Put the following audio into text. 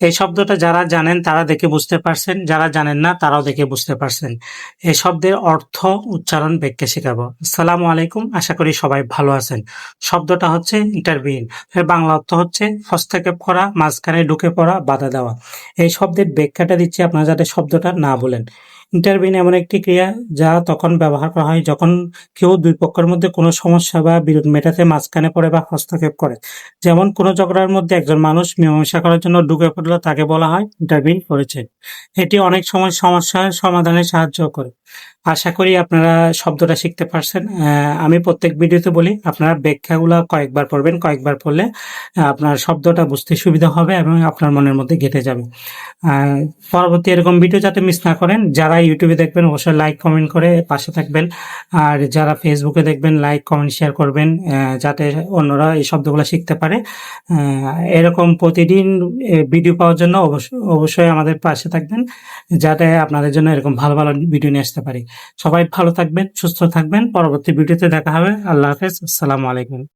এই শব্দটা যারা জানেন তারা দেখে বুঝতে পারছেন, যারা জানেন না তারাও দেখে বুঝতে পারছেন। এই শব্দের অর্থ উচ্চারণ ব্যাখ্যা শেখাবো। সালাম আলাইকুম, আশা করি সবাই ভালো আছেন। শব্দটা হচ্ছে ইন্টারভিউ এর বাংলা অর্থ হচ্ছে হস্তক্ষেপ করা, মাঝখানে ঢুকে পড়া, বাধা দেওয়া। এই শব্দের ব্যাখ্যাটা দিচ্ছি আপনারা যাতে শব্দটা না বলেন। ইন্টারভিন এমন একটি ক্রিয়া যা তখন ব্যবহার করা হয় যখন কেউ দুই পক্ষের মধ্যে কোনো সমস্যা বা বিরোধ মেটাতে মাঝখানে পড়ে বা হস্তক্ষেপ করে। যেমন কোনো ঝগড়ার মধ্যে একজন মানুষ মীমাংসা করার জন্য ঢুকে পড়লে তাকে বলা হয় ইন্টারভিন করেছে। এটি অনেক সময় সমস্যার সমাধানে সাহায্য করে। আশা করি আপনারা শব্দটা শিখতে পারছেন। আমি প্রত্যেক ভিডিওতে বলি, আপনারা ব্যাখ্যাগুলো কয়েকবার পড়বেন, কয়েকবার পড়লে আপনার শব্দটা বুঝতে সুবিধা হবে এবং আপনার মনের মধ্যে গেঁথে যাবে। পরবর্তী এরকম ভিডিও যাতে মিস না করেন, যারা ইউটিউবে দেখবেন, অবশ্যই লাইক কমেন্ট করে পাশে থাকবেন। আর যারা ফেসবুকে দেখবেন লাইক কমেন্ট শেয়ার করবেন যাতে অন্যরা এই শব্দগুলো শিখতে পারে। এরকম প্রতিদিন ভিডিও পাওয়ার জন্য অবশ্যই আমাদের পাশে থাকবেন, যাতে আপনাদের জন্য এরকম ভালো ভালো ভিডিও নিয়ে আসতে পারি। সবাই ভালো থাকবেন সুস্থ থাকবেন। পরবর্তী ভিডিওতে দেখা হবে। আল্লাহ হাফেজ। আসসালামু আলাইকুম।